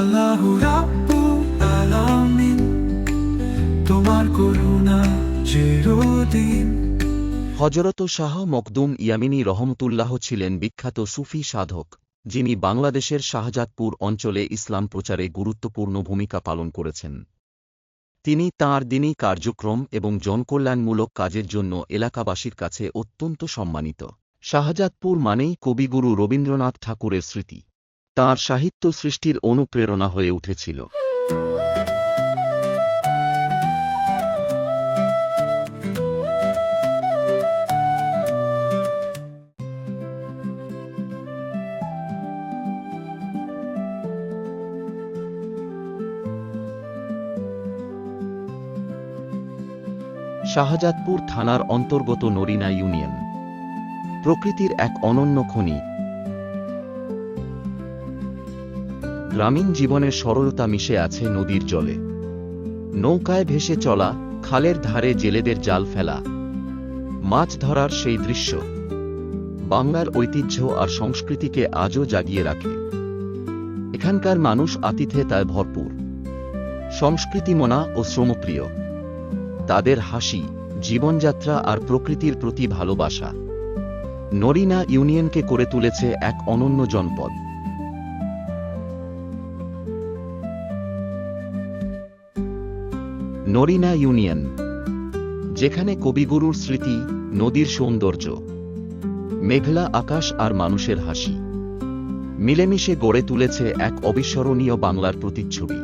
আল্লাহু রাব্বুল আলামিন, তোমার করুণা চিরদিন। হজরত শাহ মকদুম ইয়ামিনী রহমতুল্লাহ ছিলেন বিখ্যাত সুফি সাধক, যিনি বাংলাদেশের শাহজাদপুর অঞ্চলে ইসলাম প্রচারে গুরুত্বপূর্ণ ভূমিকা পালন করেছেন। তিনি তাঁর দিনই কার্যক্রম এবং জনকল্যাণমূলক কাজের জন্য এলাকাবাসীর কাছে অত্যন্ত সম্মানিত। শাহজাদপুর মানেই কবিগুরু রবীন্দ্রনাথ ঠাকুরের স্মৃতি। তাঁর সাহিত্য সৃষ্টির অনুপ্রেরণা হয়ে উঠেছিল। শাহজাদপুর থানার অন্তর্গত নরিনা ইউনিয়ন। প্রকৃতির এক অনন্য খনি গ্রামীণ জীবনের সরলতা মিশে আছে নদীর জলে। নৌকায় ভেসে চলা, খালের ধারে জেলেদের জাল ফেলা। মাছ ধরার সেই দৃশ্য। বাংলার ঐতিহ্য আর সংস্কৃতিকে আজও জাগিয়ে রাখে। এখানকার মানুষ আতিথে আতিথেতায় ভরপুর। সংস্কৃতিমনা ও শ্রমপ্রিয়। তাদের হাসি, জীবনযাত্রা আর প্রকৃতির প্রতি ভালোবাসা। নরিনা ইউনিয়নকে করে তুলেছে এক অনন্য জনপদ। নরিনা ইউনিয়ন, যেখানে কবিগুরুর স্মৃতি, নদীর সৌন্দর্য, মেঘলা আকাশ আর মানুষের হাসি, মিলেমিশে গড়ে তুলেছে এক অবিস্মরণীয় বাংলার প্রতিচ্ছবি।